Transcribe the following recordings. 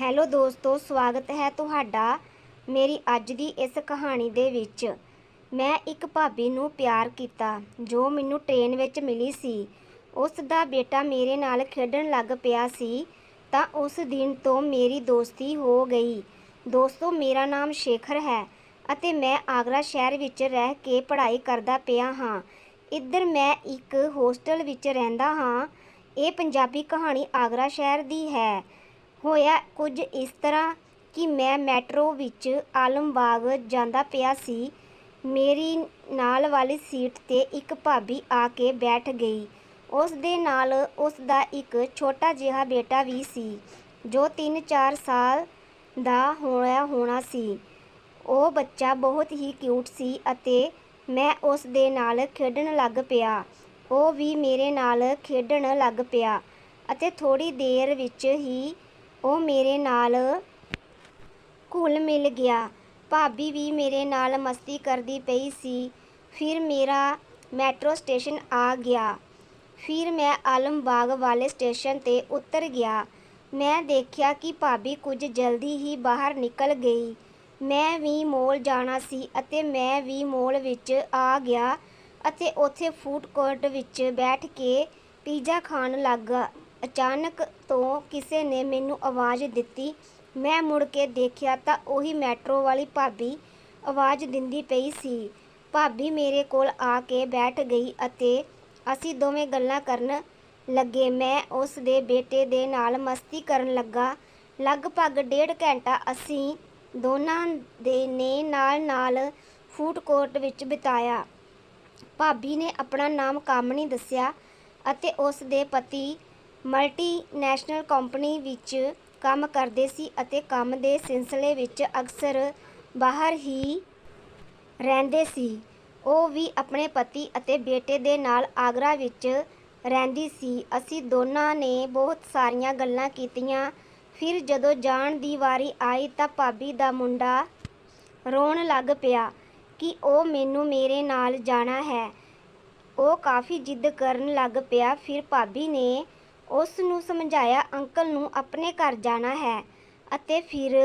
Hello ਦੋਸਤੋ, ਸਵਾਗਤ ਹੈ ਤੁਹਾਡਾ ਮੇਰੀ ਅੱਜ ਦੀ ਇਸ ਕਹਾਣੀ ਦੇ ਵਿੱਚ। ਮੈਂ ਇੱਕ ਭਾਬੀ ਨੂੰ ਪਿਆਰ ਕੀਤਾ, ਜੋ ਮੈਨੂੰ ਟ੍ਰੇਨ ਵਿੱਚ ਮਿਲੀ ਸੀ। ਉਸ ਦਾ ਬੇਟਾ ਮੇਰੇ ਨਾਲ ਖੇਡਣ ਲੱਗ ਪਿਆ ਸੀ, ਤਾਂ ਉਸ ਦਿਨ ਤੋਂ ਮੇਰੀ ਦੋਸਤੀ ਹੋ ਗਈ। ਦੋਸਤੋ, ਮੇਰਾ ਨਾਮ ਸ਼ੇਖਰ ਹੈ ਅਤੇ ਮੈਂ ਆਗਰਾ ਸ਼ਹਿਰ ਵਿੱਚ ਰਹਿ ਕੇ ਪੜ੍ਹਾਈ ਕਰਦਾ ਪਿਆ ਹਾਂ। ਇੱਧਰ ਮੈਂ ਇੱਕ ਹੋਸਟਲ ਵਿੱਚ ਰਹਿੰਦਾ ਹਾਂ। ਇਹ ਪੰਜਾਬੀ ਕਹਾਣੀ ਆਗਰਾ ਸ਼ਹਿਰ ਦੀ ਹੈ। ਹੋਇਆ ਕੁਝ ਇਸ ਤਰ੍ਹਾਂ ਕਿ ਮੈਂ ਮੈਟਰੋ ਵਿੱਚ ਆਲਮਬਾਗ ਜਾਂਦਾ ਪਿਆ ਸੀ। ਮੇਰੀ ਨਾਲ ਵਾਲੀ ਸੀਟ ਤੇ ਇੱਕ ਭਾਬੀ ਆ ਕੇ ਬੈਠ ਗਈ। ਉਸ ਦੇ ਨਾਲ ਉਸ ਦਾ ਇੱਕ ਛੋਟਾ ਜਿਹਾ ਬੇਟਾ ਵੀ ਸੀ, ਜੋ 3-4 ਸਾਲ ਦਾ ਹੋਇਆ ਹੋਣਾ ਸੀ। ਉਹ ਬੱਚਾ ਬਹੁਤ ਹੀ ਕਿਊਟ ਸੀ ਅਤੇ ਮੈਂ ਉਸ ਦੇ ਨਾਲ ਖੇਡਣ ਲੱਗ ਪਿਆ। ਉਹ ਵੀ ਮੇਰੇ ਨਾਲ ਖੇਡਣ ਲੱਗ ਪਿਆ ਅਤੇ ਥੋੜੀ ਦੇਰ ਵਿੱਚ ਹੀ ਉਹ ਮੇਰੇ ਨਾਲ ਘੁਲ ਮਿਲ ਗਿਆ। ਭਾਬੀ ਵੀ ਮੇਰੇ ਨਾਲ ਮਸਤੀ ਕਰਦੀ ਪਈ ਸੀ। ਫਿਰ ਮੇਰਾ ਮੈਟਰੋ ਸਟੇਸ਼ਨ ਆ ਗਿਆ। ਫਿਰ ਮੈਂ ਆਲਮਬਾਗ ਵਾਲੇ ਸਟੇਸ਼ਨ ਤੇ ਉਤਰ ਗਿਆ। ਮੈਂ ਦੇਖਿਆ ਕਿ ਭਾਬੀ ਕੁਝ ਜਲਦੀ ਹੀ ਬਾਹਰ ਨਿਕਲ ਗਈ। ਮੈਂ ਵੀ ਮੋਲ ਜਾਣਾ ਸੀ ਅਤੇ ਮੈਂ ਵੀ ਮੋਲ ਵਿੱਚ ਆ ਗਿਆ ਅਤੇ ਉੱਥੇ ਫੂਡ ਕੋਰਟ ਵਿੱਚ ਬੈਠ ਕੇ ਪੀਜ਼ਾ ਖਾਣ ਲੱਗਾ। ਅਚਾਨਕ ਤੋਂ ਕਿਸੇ ਨੇ ਮੈਨੂੰ ਆਵਾਜ਼ ਦਿੱਤੀ। ਮੈਂ ਮੁੜ ਕੇ ਦੇਖਿਆ ਤਾਂ ਉਹੀ ਮੈਟਰੋ ਵਾਲੀ ਭਾਬੀ ਆਵਾਜ਼ ਦਿੰਦੀ ਪਈ ਸੀ। ਭਾਬੀ ਮੇਰੇ ਕੋਲ ਆ ਕੇ ਬੈਠ ਗਈ ਅਤੇ ਅਸੀਂ ਦੋਵੇਂ ਗੱਲਾਂ ਕਰਨ ਲੱਗੇ। ਮੈਂ ਉਸ ਦੇ ਬੇਟੇ ਦੇ ਨਾਲ ਮਸਤੀ ਕਰਨ ਲੱਗਾ। ਲਗਭਗ ਡੇਢ ਘੰਟਾ ਅਸੀਂ ਦੋਨਾਂ ਦੇ ਨੇ ਨਾਲ ਨਾਲ ਫੂਡ ਕੋਰਟ ਵਿੱਚ ਬਿਤਾਇਆ। ਭਾਬੀ ਨੇ ਆਪਣਾ ਨਾਮ ਕਾਮਣੀ ਦੱਸਿਆ ਅਤੇ ਉਸ ਦੇ ਪਤੀ ਮਲਟੀਨੈਸ਼ਨਲ ਕੰਪਨੀ ਵਿੱਚ ਕੰਮ ਕਰਦੇ ਸੀ ਅਤੇ ਕੰਮ ਦੇ ਸਿਲਸਿਲੇ ਵਿੱਚ ਅਕਸਰ ਬਾਹਰ ਹੀ ਰਹਿੰਦੇ ਸੀ। ਉਹ ਵੀ ਆਪਣੇ ਪਤੀ ਅਤੇ ਬੇਟੇ ਦੇ ਨਾਲ ਆਗਰਾ ਵਿੱਚ ਰਹਿੰਦੀ ਸੀ। ਅਸੀਂ ਦੋਨਾਂ ਨੇ ਬਹੁਤ ਸਾਰੀਆਂ ਗੱਲਾਂ ਕੀਤੀਆਂ। ਫਿਰ ਜਦੋਂ ਜਾਣ ਦੀ ਵਾਰੀ ਆਈ ਤਾਂ ਭਾਬੀ ਦਾ ਮੁੰਡਾ ਰੋਣ ਲੱਗ ਪਿਆ ਕਿ ਉਹ ਮੈਨੂੰ ਮੇਰੇ ਨਾਲ ਜਾਣਾ ਹੈ। ਉਹ ਕਾਫੀ ਜਿੱਦ ਕਰਨ ਲੱਗ ਪਿਆ। ਫਿਰ ਭਾਬੀ ਨੇ ਉਸ ਨੂੰ ਸਮਝਾਇਆ, ਅੰਕਲ ਨੂੰ ਆਪਣੇ ਘਰ ਜਾਣਾ ਹੈ ਅਤੇ ਫਿਰ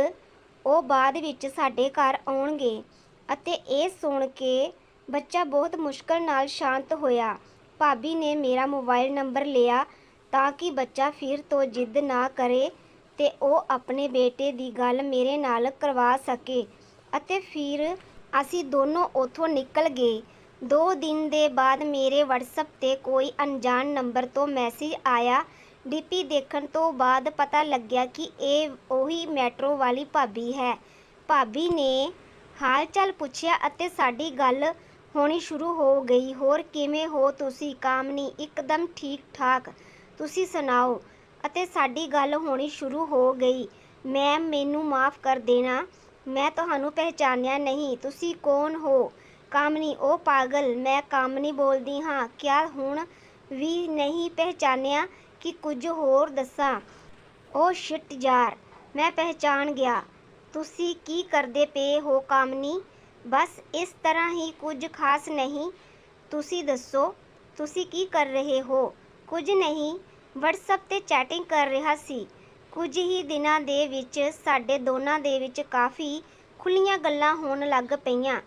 ਉਹ ਬਾਅਦ ਵਿੱਚ ਸਾਡੇ ਘਰ ਆਉਣਗੇ। ਅਤੇ ਇਹ ਸੁਣ ਕੇ ਬੱਚਾ ਬਹੁਤ ਮੁਸ਼ਕਲ ਨਾਲ ਸ਼ਾਂਤ ਹੋਇਆ। ਭਾਬੀ ਨੇ ਮੇਰਾ ਮੋਬਾਈਲ ਨੰਬਰ ਲਿਆ ਤਾਂ ਕਿ ਬੱਚਾ ਫਿਰ ਤੋਂ ਜਿੱਦ ਨਾ ਕਰੇ ਤੇ ਉਹ ਆਪਣੇ ਬੇਟੇ ਦੀ ਗੱਲ ਮੇਰੇ ਨਾਲ ਕਰਵਾ ਸਕੇ। ਅਤੇ ਫਿਰ ਅਸੀਂ ਦੋਨੋਂ ਉੱਥੋਂ ਨਿਕਲ ਗਏ। ਦੋ ਦਿਨ ਦੇ ਬਾਅਦ ਮੇਰੇ ਵਟਸਐਪ ਤੇ ਕੋਈ ਅਣਜਾਣ ਨੰਬਰ ਤੋਂ ਮੈਸੇਜ ਆਇਆ। ਡੀ ਪੀ ਦੇਖਣ ਤੋਂ ਬਾਅਦ ਪਤਾ ਲੱਗਿਆ ਕਿ ਇਹ ਉਹੀ ਮੈਟਰੋ ਵਾਲੀ ਭਾਬੀ ਹੈ। ਭਾਬੀ ਨੇ ਹਾਲ ਚਾਲ ਪੁੱਛਿਆ ਅਤੇ ਸਾਡੀ ਗੱਲ ਹੋਣੀ ਸ਼ੁਰੂ ਹੋ ਗਈ। ਹੋਰ ਕਿਵੇਂ ਹੋ ਤੁਸੀਂ, ਕਾਮਨੀ? ਇੱਕਦਮ ਠੀਕ ਠਾਕ ਤੁਸੀਂ ਸੁਣਾਓ? ਅਤੇ ਸਾਡੀ ਗੱਲ ਹੋਣੀ ਸ਼ੁਰੂ ਹੋ ਗਈ। ਮੈਮ, ਮੈਨੂੰ ਮਾਫ ਕਰ ਦੇਣਾ। ਮੈਂ ਤੁਹਾਨੂੰ ਪਹਿਚਾਨਿਆ ਨਹੀਂ। ਤੁਸੀਂ ਕੌਣ ਹੋ? ਕਾਮਨੀ ਉਹ ਪਾਗਲ, ਮੈਂ ਕਾਮਨੀ ਬੋਲਦੀ ਹਾਂ। ਕਿਆ ਹੁਣ ਵੀ ਨਹੀਂ ਪਹਿਚਾਨਿਆ ਕਿ ਕੁਝ ਹੋਰ ਦੱਸਾਂ? ਉਹ ਸ਼ਿਟ ਯਾਰ ਮੈਂ ਪਹਿਚਾਨ ਗਿਆ। ਤੁਸੀਂ ਕੀ ਕਰਦੇ ਪਏ ਹੋ ਕਾਮਨੀ ਬਸ ਇਸ ਤਰ੍ਹਾਂ ਹੀ ਕੁਝ ਖਾਸ ਨਹੀਂ। ਤੁਸੀਂ ਦੱਸੋ, ਤੁਸੀਂ ਕੀ ਕਰ ਰਹੇ ਹੋ? ਕੁਝ ਨਹੀਂ, WhatsApp ਤੇ ਚੈਟਿੰਗ ਕਰ ਰਿਹਾ ਸੀ। ਕੁਝ ਹੀ ਦਿਨਾਂ ਦੇ ਵਿੱਚ ਸਾਡੇ ਦੋਨਾਂ ਦੇ ਵਿੱਚ ਕਾਫੀ ਖੁੱਲੀਆਂ ਗੱਲਾਂ ਹੋਣ ਲੱਗ ਪਈਆਂ।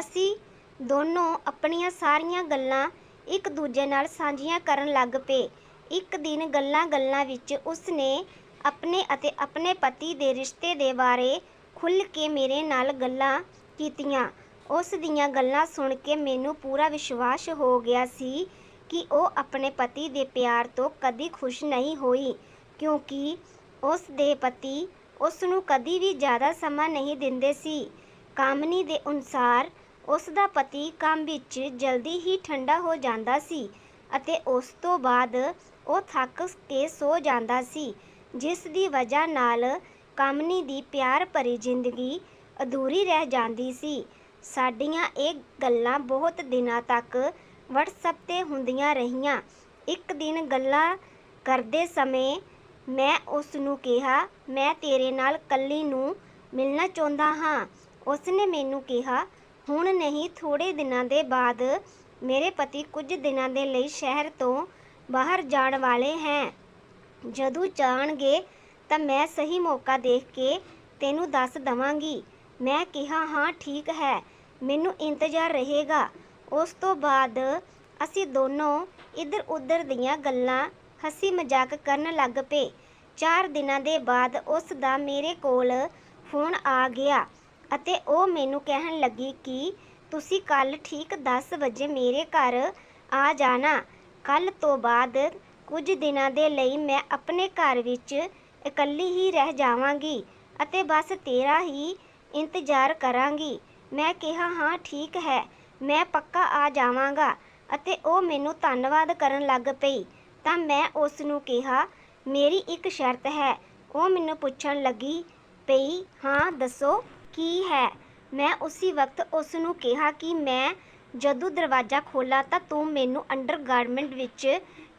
ਅਸੀਂ ਦੋਨੋਂ ਆਪਣੀਆਂ ਸਾਰੀਆਂ ਗੱਲਾਂ ਇੱਕ ਦੂਜੇ ਨਾਲ ਸਾਂਝੀਆਂ ਕਰਨ ਲੱਗ ਪਏ। ਇੱਕ ਦਿਨ ਗੱਲਾਂ-ਗੱਲਾਂ ਵਿੱਚ ਉਸ ਨੇ ਆਪਣੇ ਅਤੇ ਆਪਣੇ ਪਤੀ ਦੇ ਰਿਸ਼ਤੇ ਦੇ ਬਾਰੇ ਖੁੱਲ੍ਹ ਕੇ ਮੇਰੇ ਨਾਲ ਗੱਲਾਂ ਕੀਤੀਆਂ। ਉਸ ਦੀਆਂ ਗੱਲਾਂ ਸੁਣ ਕੇ ਮੈਨੂੰ ਪੂਰਾ ਵਿਸ਼ਵਾਸ ਹੋ ਗਿਆ ਸੀ ਕਿ ਉਹ ਆਪਣੇ ਪਤੀ ਦੇ ਪਿਆਰ ਤੋਂ ਕਦੀ ਖੁਸ਼ ਨਹੀਂ ਹੋਈ, ਕਿਉਂਕਿ ਉਸ ਦੇ ਪਤੀ ਉਸ ਨੂੰ ਕਦੀ ਵੀ ਜ਼ਿਆਦਾ ਸਮਾਂ ਨਹੀਂ ਦਿੰਦੇ ਸੀ। ਕਾਮਨੀ ਦੇ ਅਨੁਸਾਰ ਉਸ ਦਾ ਪਤੀ ਕੰਮ ਵਿੱਚ ਜਲਦੀ ਹੀ ਠੰਡਾ ਹੋ ਜਾਂਦਾ ਸੀ ਅਤੇ ਉਸ ਤੋਂ ਬਾਅਦ ਉਹ ਥੱਕ ਕੇ ਸੋ ਜਾਂਦਾ ਸੀ, ਜਿਸ ਦੀ ਵਜ੍ਹਾ ਨਾਲ ਕਾਮਨੀ ਦੀ ਪਿਆਰ ਭਰੀ ਜ਼ਿੰਦਗੀ ਅਧੂਰੀ ਰਹਿ ਜਾਂਦੀ ਸੀ। ਸਾਡੀਆਂ ਇਹ ਗੱਲਾਂ ਬਹੁਤ ਦਿਨਾਂ ਤੱਕ WhatsApp ਤੇ ਹੁੰਦੀਆਂ ਰਹੀਆਂ। ਇੱਕ ਦਿਨ ਗੱਲਾਂ ਕਰਦੇ ਸਮੇਂ ਮੈਂ ਉਸ ਨੂੰ ਕਿਹਾ, ਮੈਂ ਤੇਰੇ ਨਾਲ ਕੱਲੀ ਨੂੰ ਮਿਲਣਾ ਚਾਹੁੰਦਾ ਹਾਂ। ਉਸ ਨੇ ਮੈਨੂੰ ਕਿਹਾ ਹੁਣ ਨਹੀਂ ਥੋੜੇ ਦਿਨਾਂ ਦੇ ਬਾਅਦ ਮੇਰੇ ਪਤੀ ਕੁਝ ਦਿਨਾਂ ਦੇ ਲਈ ਸ਼ਹਿਰ ਤੋਂ ਬਾਹਰ ਜਾਣ ਵਾਲੇ ਹੈ। ਜਦੋਂ ਜਾਣਗੇ ਤਾਂ ਮੈਂ ਸਹੀ ਮੌਕਾ ਦੇਖ ਕੇ ਤੈਨੂੰ ਦੱਸ ਦਵਾਂਗੀ। ਮੈਂ ਕਿਹਾ, ਹਾਂ, ਠੀਕ ਹੈ, ਮੈਨੂੰ ਇੰਤਜ਼ਾਰ ਰਹੇਗਾ। ਉਸ ਤੋਂ ਬਾਅਦ ਅਸੀਂ ਦੋਨੋਂ ਇੱਧਰ ਉੱਧਰ ਦੀਆਂ ਗੱਲਾਂ ਹੱਸੀ ਮਜ਼ਾਕ ਕਰਨ ਲੱਗ ਪਏ। ਚਾਰ ਦਿਨਾਂ ਦੇ ਬਾਅਦ ਉਸ ਦਾ ਮੇਰੇ ਕੋਲ ਫੋਨ ਆ ਗਿਆ। ਅਤੇ ਉਹ ਮੈਨੂੰ ਕਹਿਣ ਲੱਗੀ ਕਿ ਤੁਸੀਂ ਕੱਲ ਠੀਕ 10 ਵਜੇ ਮੇਰੇ ਘਰ ਆ ਜਾਣਾ। ਕੱਲ ਤੋਂ ਬਾਅਦ ਕੁਝ ਦਿਨਾਂ ਦੇ ਲਈ ਮੈਂ ਆਪਣੇ ਘਰ ਵਿੱਚ ਇਕੱਲੀ ਹੀ ਰਹਿ ਜਾਵਾਂਗੀ ਅਤੇ ਬਸ ਤੇਰਾ ਹੀ ਇੰਤਜ਼ਾਰ ਕਰਾਂਗੀ। ਮੈਂ ਕਿਹਾ, ਹਾਂ, ਠੀਕ ਹੈ। ਮੈਂ ਪੱਕਾ ਆ ਜਾਵਾਂਗਾ। ਅਤੇ ਉਹ ਮੈਨੂੰ ਧੰਨਵਾਦ ਕਰਨ ਲੱਗ ਪਈ। ਤਾਂ ਮੈਂ ਉਸ ਨੂੰ ਕਿਹਾ, ਮੇਰੀ ਇੱਕ ਸ਼ਰਤ ਹੈ। ਉਹ ਮੈਨੂੰ ਪੁੱਛਣ ਲੱਗੀ ਪਈ, ਹਾਂ, ਦੱਸੋ। ਕੀ ਹੈ? ਮੈਂ ਉਸੇ ਵਕਤ ਉਸ ਨੂੰ ਕਿਹਾ ਕਿ ਮੈਂ ਜਦੋਂ ਦਰਵਾਜ਼ਾ ਖੋਲ੍ਹਾ ਤਾਂ ਤੂੰ ਮੈਨੂੰ ਅੰਡਰਗਾਰਮੈਂਟ ਵਿੱਚ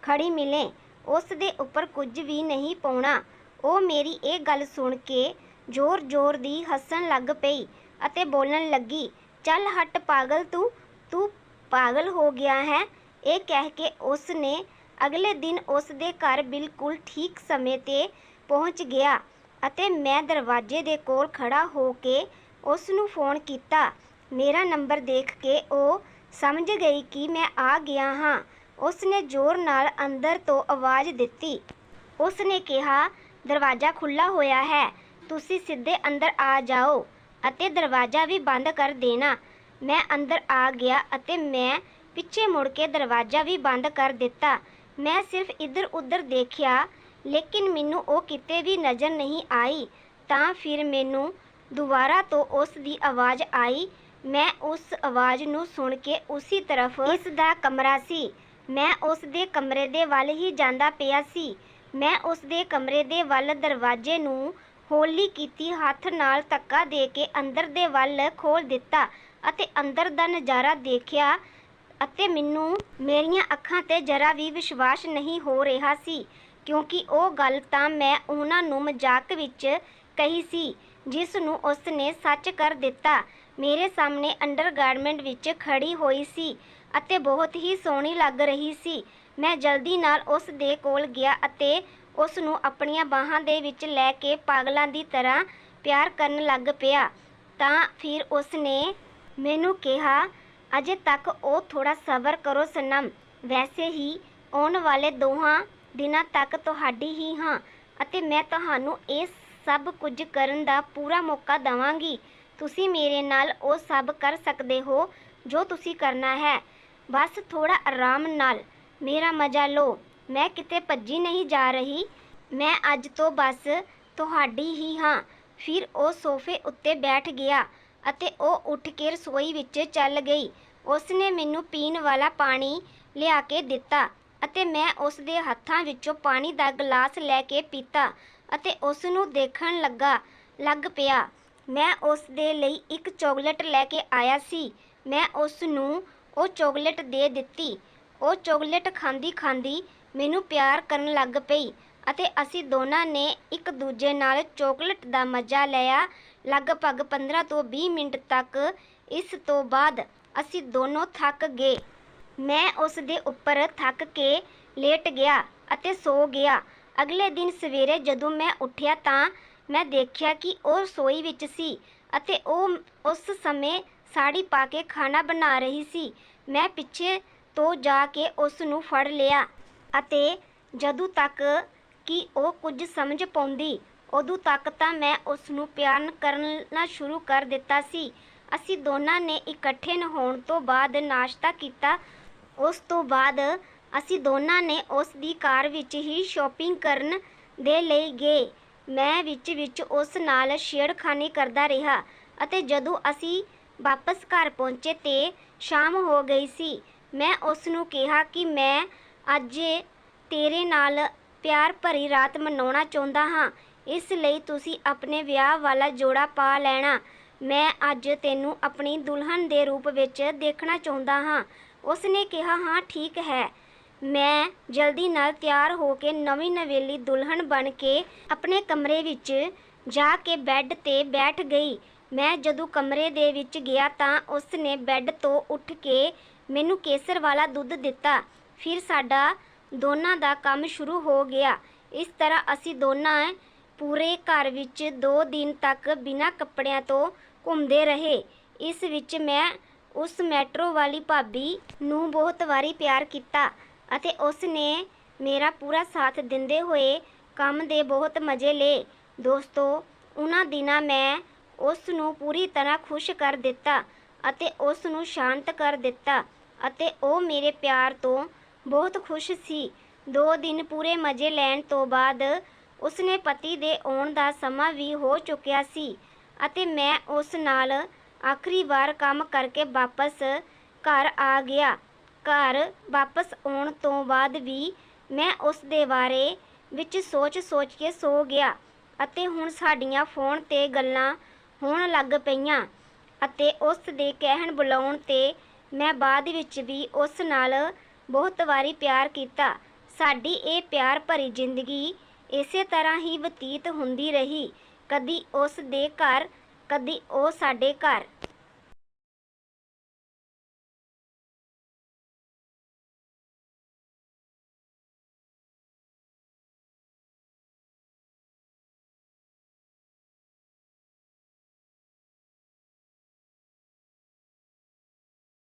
ਖੜੀ ਮਿਲੇ। ਉਸ ਦੇ ਉੱਪਰ ਕੁਝ ਵੀ ਨਹੀਂ ਪਾਉਣਾ। ਉਹ ਮੇਰੀ ਇਹ ਗੱਲ ਸੁਣ ਕੇ ਜ਼ੋਰ-ਜ਼ੋਰ ਦੀ ਹੱਸਣ ਲੱਗ ਪਈ ਅਤੇ ਬੋਲਣ ਲੱਗੀ, ਚੱਲ ਹਟ ਪਾਗਲ ਤੂੰ ਤੂੰ ਪਾਗਲ ਹੋ ਗਿਆ ਹੈ? ਇਹ ਕਹਿ ਕੇ ਉਸ ਨੇ ਅਗਲੇ ਦਿਨ ਉਸ ਦੇ ਘਰ ਬਿਲਕੁਲ ਠੀਕ ਸਮੇਂ ਤੇ ਪਹੁੰਚ ਗਿਆ। ਅਤੇ ਮੈਂ ਦਰਵਾਜ਼ੇ ਦੇ ਕੋਲ ਖੜਾ ਹੋ ਕੇ ਉਸ ਨੂੰ ਫੋਨ ਕੀਤਾ। ਮੇਰਾ ਨੰਬਰ ਦੇਖ ਕੇ ਉਹ ਸਮਝ ਗਈ ਕਿ ਮੈਂ ਆ ਗਿਆ ਹਾਂ। ਉਸ ਨੇ ਜ਼ੋਰ ਨਾਲ ਅੰਦਰ ਤੋਂ ਆਵਾਜ਼ ਦਿੱਤੀ। ਉਸ ਨੇ ਕਿਹਾ, ਦਰਵਾਜ਼ਾ ਖੁੱਲਾ ਹੋਇਆ ਹੈ। ਤੁਸੀਂ ਸਿੱਧੇ ਅੰਦਰ ਆ ਜਾਓ ਅਤੇ ਦਰਵਾਜ਼ਾ ਵੀ ਬੰਦ ਕਰ ਦੇਣਾ। ਮੈਂ ਅੰਦਰ ਆ ਗਿਆ ਅਤੇ ਮੈਂ ਪਿੱਛੇ ਮੁੜ ਕੇ ਦਰਵਾਜ਼ਾ ਵੀ ਬੰਦ ਕਰ ਦਿੱਤਾ। ਮੈਂ ਸਿਰਫ ਇੱਧਰ ਉੱਧਰ ਦੇਖਿਆ ਲੇਕਿਨ ਮੈਨੂੰ ਉਹ ਕਿਤੇ ਵੀ ਨਜ਼ਰ ਨਹੀਂ ਆਈ। ਤਾਂ ਫਿਰ ਮੈਨੂੰ ਦੁਬਾਰਾ ਤੋਂ ਉਸ ਦੀ ਆਵਾਜ਼ ਆਈ। ਮੈਂ ਉਸ ਆਵਾਜ਼ ਨੂੰ ਸੁਣ ਕੇ ਉਸੇ ਤਰਫ ਇਸ ਦਾ ਕਮਰਾ ਸੀ। ਮੈਂ ਉਸ ਦੇ ਕਮਰੇ ਦੇ ਵੱਲ ਹੀ ਜਾਂਦਾ ਪਿਆ ਸੀ। ਮੈਂ ਉਸ ਦੇ ਕਮਰੇ ਦੇ ਵੱਲ ਦਰਵਾਜ਼ੇ ਨੂੰ ਹੌਲੀ ਕੀਤੀ, ਹੱਥ ਨਾਲ ਧੱਕਾ ਦੇ ਕੇ ਅੰਦਰ ਦੇ ਵੱਲ ਖੋਲ ਦਿੱਤਾ ਅਤੇ ਅੰਦਰ ਦਾ ਨਜ਼ਾਰਾ ਦੇਖਿਆ ਅਤੇ ਮੈਨੂੰ ਮੇਰੀਆਂ ਅੱਖਾਂ ਤੇ ਜਰਾ ਵੀ ਵਿਸ਼ਵਾਸ ਨਹੀਂ ਹੋ ਰਿਹਾ ਸੀ। ਕਿਉਂਕਿ ਉਹ ਗੱਲ ਤਾਂ ਮੈਂ ਉਹਨਾਂ ਨੂੰ ਮਜ਼ਾਕ ਵਿੱਚ ਕਹੀ ਸੀ, ਜਿਸ ਨੂੰ ਉਸ ਨੇ ਸੱਚ ਕਰ ਦਿੱਤਾ। ਮੇਰੇ ਸਾਹਮਣੇ ਅੰਡਰਗਾਰਮੈਂਟ ਵਿੱਚ ਖੜੀ ਹੋਈ ਸੀ ਅਤੇ ਬਹੁਤ ਹੀ ਸੋਹਣੀ ਲੱਗ ਰਹੀ ਸੀ। ਮੈਂ ਜਲਦੀ ਨਾਲ ਉਸ ਦੇ ਕੋਲ ਗਿਆ ਅਤੇ ਉਸ ਨੂੰ ਆਪਣੀਆਂ ਬਾਹਾਂ ਦੇ ਵਿੱਚ ਲੈ ਕੇ ਪਾਗਲਾਂ ਦੀ ਤਰ੍ਹਾਂ ਪਿਆਰ ਕਰਨ ਲੱਗ ਪਿਆ। ਤਾਂ ਫਿਰ ਉਸ ਨੇ ਮੈਨੂੰ ਕਿਹਾ, ਅਜੇ ਤੱਕ ਉਹ ਥੋੜਾ ਸਬਰ ਕਰੋ, ਸਨਮ। ਵੈਸੇ ਹੀ ਆਉਣ ਵਾਲੇ ਦੋਹਾਂ ਦਿਨਾਂ ਤੱਕ ਤੁਹਾਡੀ ਹੀ ਹਾਂ ਅਤੇ ਮੈਂ ਤੁਹਾਨੂੰ ਇਹ ਸਭ ਕੁਝ ਕਰਨ ਦਾ ਪੂਰਾ ਮੌਕਾ ਦਵਾਂਗੀ। ਤੁਸੀਂ ਮੇਰੇ ਨਾਲ ਉਹ ਸਭ ਕਰ ਸਕਦੇ ਹੋ ਜੋ ਤੁਸੀਂ ਕਰਨਾ ਹੈ। ਬਸ ਥੋੜਾ ਆਰਾਮ ਨਾਲ। ਮੇਰਾ ਮਜ਼ਾ ਲਓ। ਮੈਂ ਕਿਤੇ ਭੱਜੀ ਨਹੀਂ ਜਾ ਰਹੀ। ਮੈਂ ਅੱਜ ਤੋਂ ਬਸ ਤੁਹਾਡੀ ਹੀ ਹਾਂ। ਫਿਰ ਉਹ ਸੋਫੇ ਉੱਤੇ ਬੈਠ ਗਿਆ ਅਤੇ ਉਹ ਉੱਠ ਕੇ ਰਸੋਈ ਵਿੱਚ ਚੱਲ ਗਈ। ਉਸ ਨੇ ਮੈਨੂੰ ਪੀਣ ਵਾਲਾ ਪਾਣੀ ਲਿਆ ਕੇ ਦਿੱਤਾ। ਅਤੇ ਮੈਂ ਉਸ ਦੇ ਹੱਥਾਂ ਵਿੱਚੋਂ ਪਾਣੀ ਦਾ ਗਲਾਸ ਲੈ ਕੇ ਪੀਤਾ ਅਤੇ ਉਸ ਨੂੰ ਦੇਖਣ ਲੱਗਾ, ਲੱਗ ਪਿਆ। ਮੈਂ ਉਸ ਦੇ ਲਈ ਇੱਕ ਚਾਕਲੇਟ ਲੈ ਕੇ ਆਇਆ ਸੀ। ਮੈਂ ਉਸ ਨੂੰ ਉਹ ਚਾਕਲੇਟ ਦੇ ਦਿੱਤੀ। ਉਹ ਚਾਕਲੇਟ ਖਾਂਦੀ ਖਾਂਦੀ ਮੈਨੂੰ ਪਿਆਰ ਕਰਨ ਲੱਗ ਪਈ ਅਤੇ ਅਸੀਂ ਦੋਨਾਂ ਨੇ ਇੱਕ ਦੂਜੇ ਨਾਲ ਚਾਕਲੇਟ ਦਾ ਮਜ਼ਾ ਲਿਆ। ਲਗਭਗ 15 ਤੋਂ 20 ਮਿੰਟ ਤੱਕ ਇਸ ਤੋਂ ਬਾਅਦ ਅਸੀਂ ਦੋਨੋਂ ਥੱਕ ਗਏ। ਮੈਂ ਉਸ ਦੇ ਉੱਪਰ ਥੱਕ ਕੇ ਲੇਟ ਗਿਆ ਅਤੇ ਸੋ ਗਿਆ। ਅਗਲੇ ਦਿਨ ਸਵੇਰੇ ਜਦੋਂ ਮੈਂ ਉੱਠਿਆ ਤਾਂ ਮੈਂ ਦੇਖਿਆ ਕਿ ਉਹ ਰਸੋਈ ਵਿੱਚ ਸੀ ਅਤੇ ਉਹ ਉਸ ਸਮੇਂ ਸਾੜੀ ਪਾ ਕੇ ਖਾਣਾ ਬਣਾ ਰਹੀ ਸੀ। ਮੈਂ ਪਿੱਛੇ ਤੋਂ ਜਾ ਕੇ ਉਸ ਨੂੰ ਫੜ ਲਿਆ ਅਤੇ ਜਦੋਂ ਤੱਕ ਕਿ ਉਹ ਕੁਝ ਸਮਝ ਪਾਉਂਦੀ, ਉਦੋਂ ਤੱਕ ਤਾਂ ਮੈਂ ਉਸ ਨੂੰ ਪਿਆਰ ਕਰਨਾ ਸ਼ੁਰੂ ਕਰ ਦਿੱਤਾ ਸੀ। ਅਸੀਂ ਦੋਨਾਂ ਨੇ ਇਕੱਠੇ ਨਹਾਉਣ ਤੋਂ ਬਾਅਦ ਨਾਸ਼ਤਾ ਕੀਤਾ ਉਸ ਤੋਂ ਬਾਅਦ ਅਸੀਂ ਦੋਨਾਂ ਨੇ ਉਸ ਦੀ ਕਾਰ ਵਿੱਚ ਹੀ ਸ਼ਾਪਿੰਗ ਕਰਨ ਦੇ ਲਈ ਗਏ। ਮੈਂ ਵਿੱਚ ਵਿੱਚ ਉਸ ਨਾਲ ਛੇੜਖਾਨੀ ਕਰਦਾ ਰਿਹਾ ਅਤੇ ਜਦੋਂ ਅਸੀਂ ਵਾਪਸ ਘਰ ਪਹੁੰਚੇ ਤੇ ਸ਼ਾਮ ਹੋ ਗਈ ਸੀ, ਮੈਂ ਉਸ ਨੂੰ ਕਿਹਾ ਕਿ ਮੈਂ ਅੱਜ ਤੇਰੇ ਨਾਲ ਪਿਆਰ ਭਰੀ ਰਾਤ ਮਨਾਉਣਾ ਚਾਹੁੰਦਾ ਹਾਂ। ਇਸ ਲਈ ਤੁਸੀਂ ਆਪਣੇ ਵਿਆਹ ਵਾਲਾ ਜੋੜਾ ਪਾ ਲੈਣਾ। ਮੈਂ ਅੱਜ ਤੈਨੂੰ ਆਪਣੀ ਦੁਲਹਨ ਦੇ ਰੂਪ ਵਿੱਚ ਦੇਖਣਾ ਚਾਹੁੰਦਾ ਹਾਂ। ਉਸ ਨੇ ਕਿਹਾ, ਹਾਂ, ਠੀਕ ਹੈ। ਮੈਂ ਜਲਦੀ ਨਾਲ ਤਿਆਰ ਹੋ ਕੇ ਨਵੀਂ ਨਵੇਲੀ ਦੁਲਹਨ ਬਣ ਕੇ ਆਪਣੇ ਕਮਰੇ ਵਿੱਚ ਜਾ ਕੇ ਬੈੱਡ ਤੇ ਬੈਠ ਗਈ। ਮੈਂ ਜਦੋਂ ਕਮਰੇ ਦੇ ਵਿੱਚ ਗਿਆ ਤਾਂ ਉਸ ਨੇ ਬੈੱਡ ਤੋਂ ਉੱਠ ਕੇ ਮੈਨੂੰ ਕੇਸਰ ਵਾਲਾ ਦੁੱਧ ਦਿੱਤਾ। ਫਿਰ ਸਾਡਾ ਦੋਨਾਂ ਦਾ ਕੰਮ ਸ਼ੁਰੂ ਹੋ ਗਿਆ। ਇਸ ਤਰ੍ਹਾਂ ਅਸੀਂ ਦੋਨਾਂ ਪੂਰੇ ਘਰ ਵਿੱਚ 2 ਦਿਨ ਤੱਕ ਬਿਨਾਂ ਕੱਪੜਿਆਂ ਤੋਂ ਘੁੰਮਦੇ ਰਹੇ। ਇਸ ਵਿੱਚ ਮੈਂ ਉਸ ਮੈਟਰੋ ਵਾਲੀ ਭਾਬੀ ਨੂੰ ਬਹੁਤ ਵਾਰੀ ਪਿਆਰ ਕੀਤਾ ਅਤੇ ਉਸ ਨੇ ਮੇਰਾ ਪੂਰਾ ਸਾਥ ਦਿੰਦੇ ਹੋਏ ਕੰਮ ਦੇ ਬਹੁਤ ਮਜ਼ੇ ਲਏ। ਦੋਸਤੋ, ਉਹਨਾਂ ਦਿਨਾਂ ਮੈਂ ਉਸ ਨੂੰ ਪੂਰੀ ਤਰ੍ਹਾਂ ਖੁਸ਼ ਕਰ ਦਿੱਤਾ ਅਤੇ ਉਸ ਨੂੰ ਸ਼ਾਂਤ ਕਰ ਦਿੱਤਾ ਅਤੇ ਉਹ ਮੇਰੇ ਪਿਆਰ ਤੋਂ ਬਹੁਤ ਖੁਸ਼ ਸੀ। ਦੋ ਦਿਨ ਪੂਰੇ ਮਜ਼ੇ ਲੈਣ ਤੋਂ ਬਾਅਦ ਉਸਨੇ ਪਤੀ ਦੇ ਆਉਣ ਦਾ ਸਮਾਂ ਵੀ ਹੋ ਚੁੱਕਿਆ ਸੀ ਅਤੇ ਮੈਂ ਉਸ ਨਾਲ ਆਖਰੀ ਵਾਰ ਕੰਮ ਕਰਕੇ ਵਾਪਸ ਘਰ ਆ ਗਿਆ। ਘਰ ਵਾਪਸ ਆਉਣ ਤੋਂ ਬਾਅਦ ਵੀ ਮੈਂ ਉਸ ਦੇ ਬਾਰੇ ਵਿੱਚ ਸੋਚ-ਸੋਚ ਕੇ ਸੋ ਗਿਆ ਅਤੇ ਹੁਣ ਸਾਡੀਆਂ ਫੋਨ ਤੇ ਗੱਲਾਂ ਹੋਣ ਲੱਗ ਪਈਆਂ ਅਤੇ ਉਸ ਦੇ ਕਹਿਣ ਬੁਲਾਉਣ ਤੇ ਮੈਂ ਬਾਅਦ ਵਿੱਚ ਵੀ ਉਸ ਨਾਲ ਬਹੁਤ ਵਾਰੀ ਪਿਆਰ ਕੀਤਾ। ਸਾਡੀ ਇਹ ਪਿਆਰ ਭਰੀ ਜ਼ਿੰਦਗੀ ਇਸੇ ਤਰ੍ਹਾਂ ਹੀ ਬਤੀਤ ਹੁੰਦੀ ਰਹੀ। ਕਦੀ ਉਸ ਦੇ ਘਰ ਕਦੀ ਉਹ ਸਾਡੇ ਘਰ